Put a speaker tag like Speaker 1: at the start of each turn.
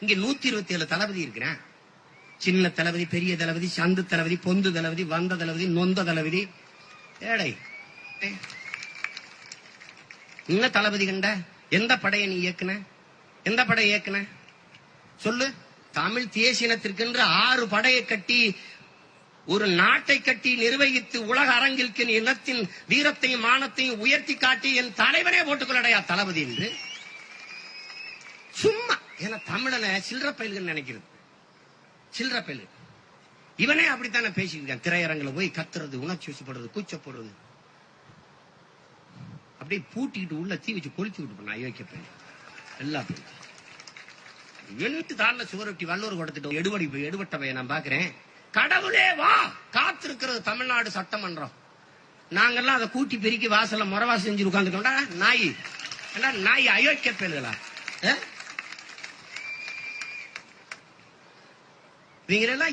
Speaker 1: இங்க நூத்தி இருபத்தி ஏழு தளபதி இருக்கிறேன். சின்ன தளபதி பெரிய தளபதி சந்து தளபதி பொந்து தளபதி வந்த தளபதி நொந்த தளபதி. ஏடை என்ன தளபதி கண்ட? எந்த படையை நீ இயக்குன? எந்த படை இயக்குன? சொல்லு. தமிழ் தேசியனத்திற்கென்று ஆறு படையை கட்டி ஒரு நாட்டை கட்டி நிர்வகித்து உலக அரங்கிற்கு நீ இனத்தின் வீரத்தையும் மானத்தையும் உயர்த்தி காட்டி என் தலைவனே போட்டுக்கொள்ளடையா தளபதி என்று? சும்மா. ஏன்னா தமிழனை சில்லற பயில்கள் நினைக்கிறது. சில்லற பயிலு. இவனே அப்படித்தானே பேசியிருக்கான் திரையரங்குல போய் கத்துறது உணர்ச்சி வசப்படுறது கூச்சப்படுறது அப்படியே பூட்டிக்கிட்டு உள்ள தீ வச்சு கொளுத்தி விட்டு பண்ண அயோக்கிய பையன் எல்லா பையன் எட்டு தாண்ட சுவரொட்டி வல்லூர் கொடுத்துட்டு எடுபடி போய் எடுபட்ட பையன் நான் பாக்குறேன் கடவுளே வா! காத்திருக்கிறது தமிழ்நாடு சட்டமன்றம். நாங்கெல்லாம் அதை கூட்டி பெருக்கி வாசல்ல முறவா செஞ்சு உட்காந்துட்டோம்டா நாய். நாய் அயோக்கிய பயல்களா? இவங்க எல்லாம்